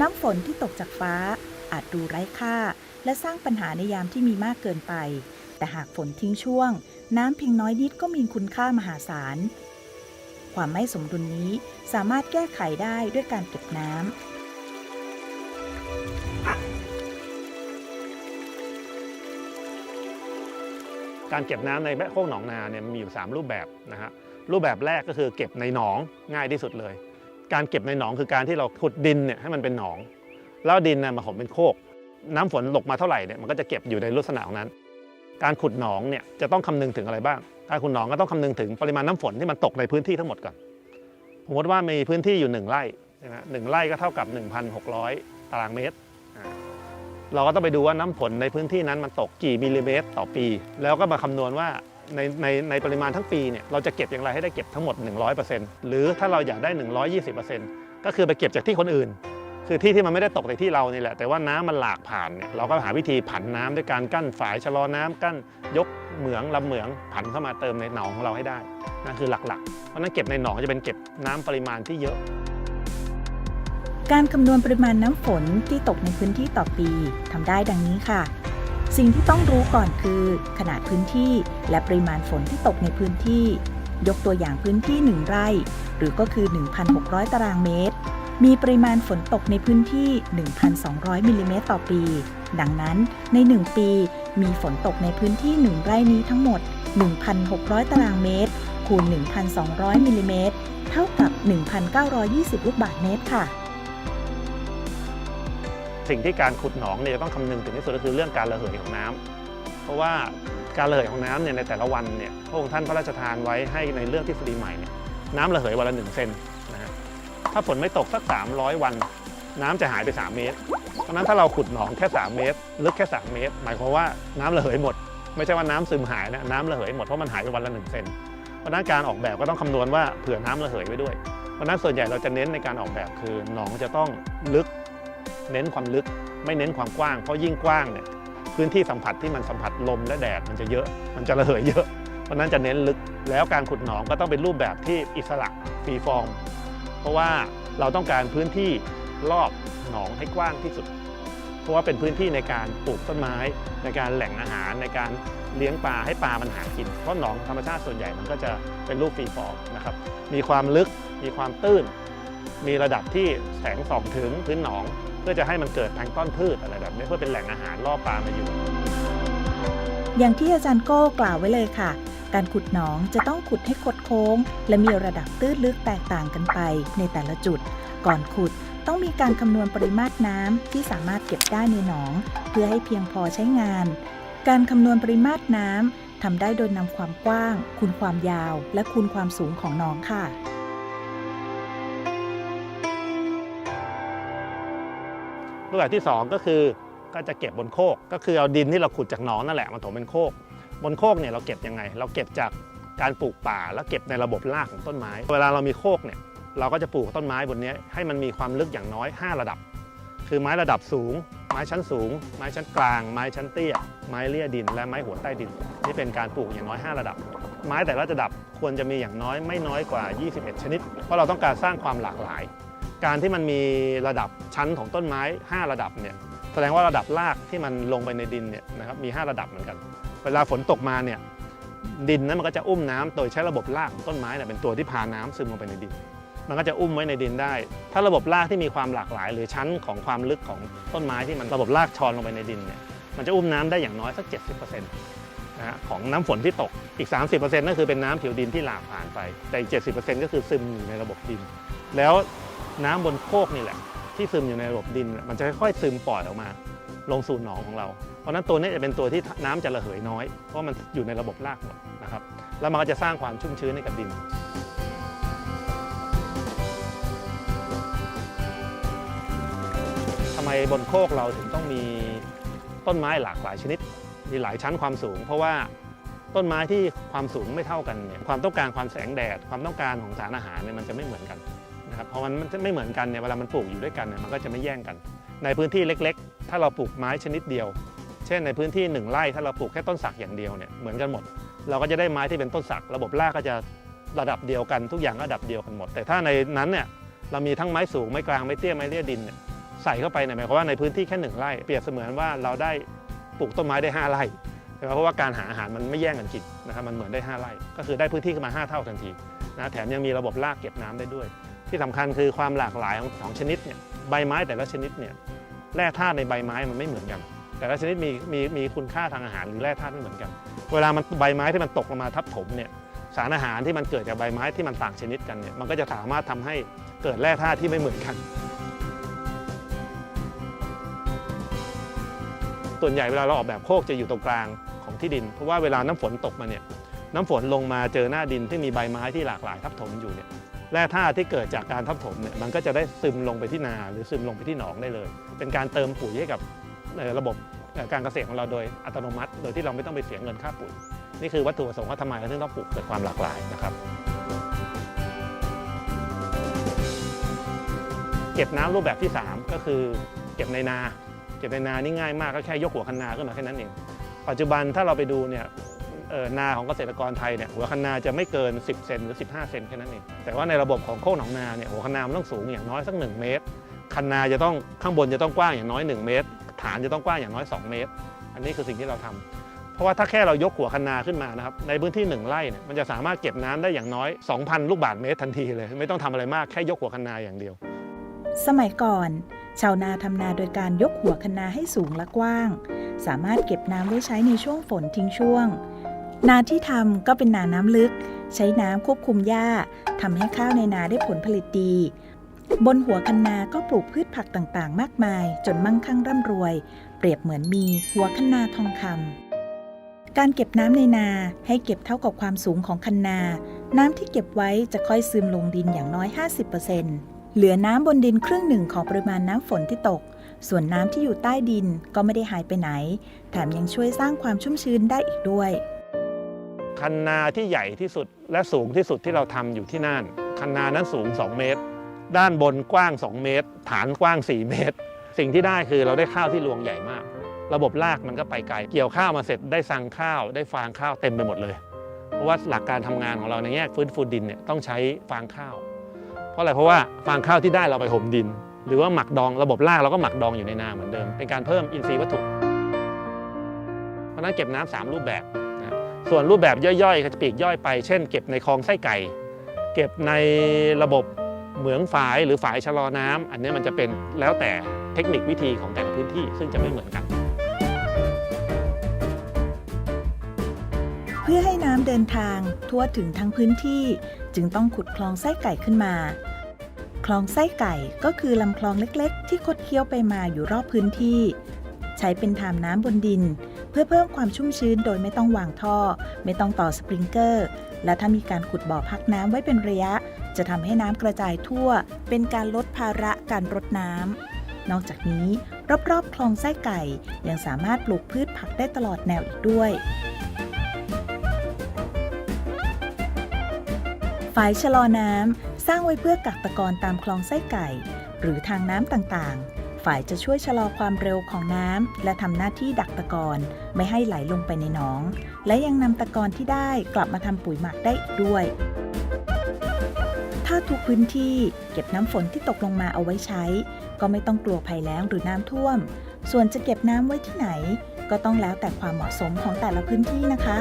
น้ำฝนที่ตกจากฟ้า อาจดูไร้ค่า และสร้างปัญหาในยามที่มีมากเกินไป แต่หากฝนทิ้งช่วง น้ำเพียงน้อยนิดก็มีคุณค่ามหาศาล ความไม่สมดุลนี้สามารถแก้ไขได้ด้วยการเก็บน้ำ การเก็บน้ำในแม่โคกหนองนาเนี่ยมีอยู่ 3 รูปแบบนะฮะรูปแบบแรกก็คือเก็บในหนองง่ายที่สุดเลย การเก็บในหนองคือการที่เราขุดดินเนี่ยให้มันเป็นหนอง แล้วดินน่ะมาผมเป็นโคก น้ำฝนตกมาเท่าไหร่เนี่ยมันก็จะเก็บอยู่ในลักษณะของนั้น การขุดหนองเนี่ยจะต้องคำนึงถึงอะไรบ้าง การขุดหนองก็ต้องคำนึงถึงปริมาณน้ำฝนที่มันตกในพื้นที่ทั้งหมดก่อนสมมติว่ามีพื้นที่อยู่ 1 ไร่ใช่ไหมหนึ่งไร่ก็เท่ากับ 1,600 ตารางเมตรอ่า เราก็ต้องไปดูว่าน้ำฝนในพื้นที่นั้นมันตกกี่มิลลิเมตร ต่อปี แล้วก็มาคำนวณว่าในในในปริมาณทั้งปีเนี่ยเราจะเก็บอย่างไรให้ได้เก็บทั้งหมด 100%หรือถ้าเราอยากได้ 120%ก็คือไปเก็บจากที่คนอื่น คือที่ที่มันไม่ได้ตกในที่เรานี่แหละ แต่ว่าน้ำมันหลากผ่านเนี่ยเราก็หาวิธีผันน้ำด้วยการกั้นฝายชะลอน้ำกั้นยกเหมืองลำเหมืองผันเข้ามาเติมในหนองของเราให้ได้นั่นคือหลักๆเพราะฉะนั้นเก็บในหนองจะเป็นเก็บน้ำปริมาณที่เยอะ การคำนวณปริมาณน้ำฝนที่ตกในพื้นที่ต่อปีทำได้ดังนี้ค่ะ สิ่งที่ต้องรู้ก่อนคือ ขนาดพื้นที่และปริมาณฝนที่ตกในพื้นที่ ยกตัวอย่างพื้นที่ 1 ไร่ หรือก็คือ 1,600 ตารางเมตร มีปริมาณฝนตกในพื้นที่ 1,200มิลลิเมตรต่อปี ดังนั้นใน 1 ปี มีฝนตกในพื้นที่ 1 ไร่นี้ทั้งหมด 1,600 ตารางเมตร คูณ 1,200มิลลิเมตรเท่ากับ 1,920 ลูกบาศก์เมตรค่ะ สิ่งที่การขุดหนองเนี่ยจะต้องคำนึงถึงที่สุดก็คือเรื่องการระเหยของน้ำเพราะว่าการระเหยของน้ำเนี่ยในแต่ละวันเนี่ยพระองค์ท่านพระราชทานไว้ให้ในเรื่องทฤษฎีใหม่เนี่ยน้ำระเหยวันละหนึ่งเซนนะฮะถ้าฝนไม่ตกสัก 300 วัน น้ำจะหายไป 3 เมตร เพราะฉะนั้นถ้าเราขุดหนองแค่ 3 เมตร ลึกแค่ 3 เมตร หมายความว่าน้ำระเหยหมด ไม่ใช่ว่าน้ำซึมหายนะน้ำระเหยหมดเพราะมันหายไปวันละ1เซนเพราะฉะนั้นการออกแบบก็ต้องคำนวณว่าเผื่อน้ำระเหยไว้ด้วย เพราะฉะนั้นส่วนใหญ่เราจะเน้นในการออกแบบคือหนองจะต้องลึก เน้นความลึกไม่เน้นความกว้าง เพราะยิ่งกว้างเนี่ยพื้นที่สัมผัสที่มันสัมผัสลมและแดดมันจะเยอะ มันจะระเหยเยอะ เพราะนั้นจะเน้นลึกแล้วการขุดหนองก็ต้องเป็นรูปแบบที่อิสระฟรีฟอร์ม เพราะว่าเราต้องการพื้นที่รอบหนองให้กว้างที่สุด เพราะว่าเป็นพื้นที่ในการปลูกต้นไม้ ในการแหล่งอาหารในการเลี้ยงปลาให้ปลามันหากิน เพราะหนองธรรมชาติส่วนใหญ่มันก็จะเป็นรูปฟรีฟอร์มนะครับมีความลึกมีความตื้น มีระดับที่แสงส่องถึงพื้นหนอง พื่อจะให้มันเกิดแพลงต้นพืชอะไรแบบนี้เพื่อเป็นแหล่งอาหารล่อปลามาอยู่ อย่างที่อาจารย์โก้กล่าวไว้เลยค่ะ การขุดหนองจะต้องขุดให้คดโค้ง และมีระดับตื้นลึกแตกต่างกันไปในแต่ละจุด ก่อนขุดต้องมีการคำนวณปริมาตรน้ำที่สามารถเก็บได้ในหนอง เพื่อให้เพียงพอใช้งาน การคำนวณปริมาตรน้ำทำได้โดยนำความกว้าง คูณความยาว และคูณความสูงของหนองค่ะ รูปแบบที่ 2 ก็คือก็จะเก็บบนโคก ก็คือเอาดินที่เราขุดจากหนองนั่นแหละมาถมเป็นโคก บนโคกเนี่ยเราเก็บยังไง เราเก็บจากการปลูกป่าแล้วเก็บในระบบรากของต้นไม้ เวลาเรามีโคกเนี่ยเราก็จะปลูกต้นไม้บนนี้ให้มันมีความลึกอย่างน้อย 5 ระดับ คือไม้ระดับสูง ไม้ชั้นสูง ไม้ชั้นกลาง ไม้ชั้นเตี้ย ไม้เลี่ยดิน และไม้หัวใต้ดิน นี่เป็นการปลูกอย่างน้อย 5 ระดับ ไม้แต่ละระดับควรจะมีอย่างน้อยไม่น้อยกว่า 21 ชนิด เพราะเราต้องการสร้างความหลากหลาย การที่มันมีระดับชั้นของต้นไม้ 5 ระดับเนี่ยแสดงว่าระดับรากที่มันลงไปในดินเนี่ยนะครับมี 5 ระดับเหมือนกัน เวลาฝนตกมาเนี่ยดินนั้นมันก็จะอุ้มน้ำโดยใช้ระบบรากของต้นไม้เนี่ยเป็นตัวที่พาน้ำซึมลงไปในดิน มันก็จะอุ้มไว้ในดินได้ ถ้าระบบรากที่มีความหลากหลาย หรือชั้นของความลึกของต้นไม้ที่มันระบบรากชอนลงไปในดินเนี่ยมันจะอุ้มน้ำได้อย่างน้อยสัก 70%นะฮะของน้ำฝนที่ตกอีก 30%นั่นคือเป็นน้ำผิวดินที่หลากผ่านไป แต่อีก 70%ก็คือซึมอยู่ในระบบดิน แล้ว น้ำบนโคกนี่แหละ ที่ซึมอยู่ในระบบดิน มันจะค่อยๆซึมปล่อยออกมา ลงสู่หนองของเรา เพราะนั้นตัวนี้จะเป็นตัวที่น้ำจะระเหยน้อย เพราะมันอยู่ในระบบรากหมดนะครับ แล้วมันก็จะสร้างความชุ่มชื้นให้กับดินทำไมบนโคกเราถึงต้องมีต้นไม้หลากหลายชนิดมีหลายชั้นความสูง เพราะว่าต้นไม้ที่ความสูงไม่เท่ากันเนี่ยความต้องการความแสงแดด ความต้องการของสารอาหารเนี่ยมันจะไม่เหมือนกัน นะครับเพราะมันไม่เหมือนกันเนี่ยเวลามันปลูกอยู่ด้วยกันเนี่ยมันก็จะไม่แย่งกัน ในพื้นที่เล็ก ๆ ถ้าเราปลูกไม้ชนิดเดียว เช่นในพื้นที่หนึ่งไร่ถ้าเราปลูกแค่ต้นสักอย่างเดียวเนี่ยเหมือนกันหมด เราก็จะได้ไม้ที่เป็นต้นสัก ระบบรากก็จะระดับเดียวกันทุกอย่างก็ระดับเดียวกันหมด แต่ถ้าในนั้นเนี่ยเรามีทั้งไม้สูงไม้กลางไม้เตี้ยไม้เลี่ยดินเนี่ยใส่เข้าไปเนี่ยหมายความว่าในพื้นที่แค่หนึ่งไร่เปรียบเสมือนว่าเราได้ปลูกต้นไม้ได้ห้าไร่เพราะว่าการหาอาหารมันไม่แย่งกันกินนะครับมันเหมือนได้ห้าไร่ ก็คือได้พื้นที่ขึ้นมาห้าเท่าทันทีนะแถมยังมีระบบรากเก็บน้ำได้ด้วย ที่สำคัญคือความหลากหลายของของชนิดเนี่ยใบไม้แต่ละชนิดเนี่ยแร่ธาตุในใบไม้มันไม่เหมือนกัน แต่ละชนิดมีมีมีคุณค่าทางอาหารหรือแร่ธาตุไม่เหมือนกัน เวลามันใบไม้ที่มันตกลงมาทับถมเนี่ยสารอาหารที่มันเกิดจากใบไม้ที่มันต่างชนิดกันเนี่ยมันก็จะสามารถทำให้เกิดแร่ธาตุที่ไม่เหมือนกัน ส่วนใหญ่เวลาเราออกแบบโคกจะอยู่ตรงกลางของที่ดิน เพราะว่าเวลาน้ำฝนตกมาเนี่ยน้ำฝนลงมาเจอหน้าดินที่มีใบไม้ที่หลากหลายทับถมอยู่เนี่ย แร่ธาตุที่เกิดจากการทับถมเนี่ยมันก็จะได้ซึมลงไปที่นาหรือซึมลงไปที่หนองได้เลย เป็นการเติมปุ๋ยให้กับระบบการเกษตรของเราโดยอัตโนมัติ โดยที่เราไม่ต้องไปเสียเงินค่าปุ๋ย นี่คือวัตถุประสงค์ว่าทำไมเราถึงต้องปลูกเกิดความหลากหลายนะครับ เก็บน้ำรูปแบบที่ 3 ก็คือเก็บในนา เก็บในนานี่ง่ายมากก็แค่ยกหัวคันนาขึ้นมาแค่นั้นเอง ปัจจุบันถ้าเราไปดูเนี่ย นาของเกษตรกรไทยเนี่ยหัวคันนาจะไม่เกิน 10 เซนหรือ 15 เซนแค่นั้นเองแต่ว่าในระบบของโคกหนองนาเนี่ยหัวคันนามันต้องสูงอย่างน้อยสัก 1 เมตรคันนาจะต้องข้างบนจะต้องกว้างอย่างน้อย 1 เมตร ฐานจะต้องกว้างอย่างน้อย 2 เมตร อันนี้คือสิ่งที่เราทำเพราะว่าถ้าแค่เรายกหัวคันนาขึ้นมานะครับในพื้นที่ 1ไร่เนี่ยมันจะสามารถเก็บน้ำได้อย่างน้อย 2,000 ลูกบาศก์เมตรทันทีเลย ไม่ต้องทำอะไรมากแค่ยกหัวคันนาอย่างเดียว สมัยก่อนชาวนาทำนาโดยการยกหัวคะนาให้สูงและกว้าง สามารถเก็บน้ำไว้ใช้ในช่วงฝนทิ้งช่วง นาที่ทำก็เป็นนาน้ำลึก ใช้น้ำควบคุมหญ้าทำให้ข้าวในนาได้ผลผลิตดี บนหัวคะนนาก็ปลูกพืชผักต่างๆ มากมาย จนมั่งคั่งร่ำรวย เปรียบเหมือนมีหัวคะนาทองคำการเก็บน้ำในนาให้เก็บเท่ากับความสูงของคันนา น้ำที่เก็บไว้จะค่อยซึมลงดินอย่างน้อย 50%เหลือน้ำบนดินครึ่งหนึ่งของปริมาณน้ำฝนที่ตกส่วนน้ำที่อยู่ใต้ดินก็ไม่ได้หายไปไหน แถมยังช่วยสร้างความชุ่มชื้นได้อีกด้วย คันนาที่ใหญ่ที่สุดและสูงที่สุดที่เราทำอยู่ที่น่าน คันนานั้นสูง 2 เมตร ด้านบนกว้าง 2 เมตร ฐานกว้าง 4 เมตร สิ่งที่ได้คือเราได้ข้าวที่รวงใหญ่มาก ระบบรากมันก็ไปไกล เกี่ยวข้าวมาเสร็จได้สั่งข้าว ได้ฟางข้าวเต็มไปหมดเลย เพราะว่าหลักการทำงานของเราในแง่ฟื้นฟูดินเนี่ยต้องใช้ฟางข้าว เพราะอะไรเพราะว่าฟางข้าวที่ได้เราไปห่มดิน หรือว่าหมักดองระบบรากเราก็หมักดองอยู่ในนาเหมือนเดิม เป็นการเพิ่มอินทรีย์วัตถุ เพราะนั้นเก็บน้ำสามรูปแบบ ส่วนรูปแบบย่อยๆก็จะปีกย่อยไป เช่นเก็บในคลองไส้ไก่ เก็บในระบบเหมืองฝายหรือฝายชะลอน้ำอันนี้มันจะเป็นแล้วแต่เทคนิควิธีของแต่ละพื้นที่ซึ่งจะไม่เหมือนกัน เพื่อให้น้ำเดินทางทั่วถึงทั้งพื้นที่จึงต้องขุดคลองไส้ไก่ขึ้นมา คลองไส้ไก่ก็คือลำคลองเล็กๆ ที่คดเคี้ยวไปมาอยู่รอบพื้นที่ ใช้เป็นทามน้ำบนดิน เพื่อเพิ่มความชุ่มชื้นโดยไม่ต้องวางท่อ ไม่ต้องต่อสปริงเกอร์ และถ้ามีการขุดบ่อพักน้ำไว้เป็นระยะ จะทำให้น้ำกระจายทั่ว เป็นการลดภาระการรดน้ำนอกจากนี้รอบๆคลองไส้ไก่ ยังสามารถปลูกพืชผักได้ตลอดแนวอีกด้วยฝายชะลอน้ำสร้างไว้เพื่อกักตะกอนตามคลองไส้ไก่ หรือทางน้ำต่างๆ ฝ่ายจะช่วยชะลอความเร็วของน้ำและทำหน้าที่ดักตะกอนไม่ให้ไหลลงไปในหนอง และยังนำตะกอนที่ได้กลับมาทำปุ๋ยหมักได้อีกด้วย ถ้าทุกพื้นที่เก็บน้ำฝนที่ตกลงมาเอาไว้ใช้ ก็ไม่ต้องกลัวภัยแล้งหรือน้ำท่วม ส่วนจะเก็บน้ำไว้ที่ไหน ก็ต้องแล้วแต่ความเหมาะสมของแต่ละพื้นที่นะคะ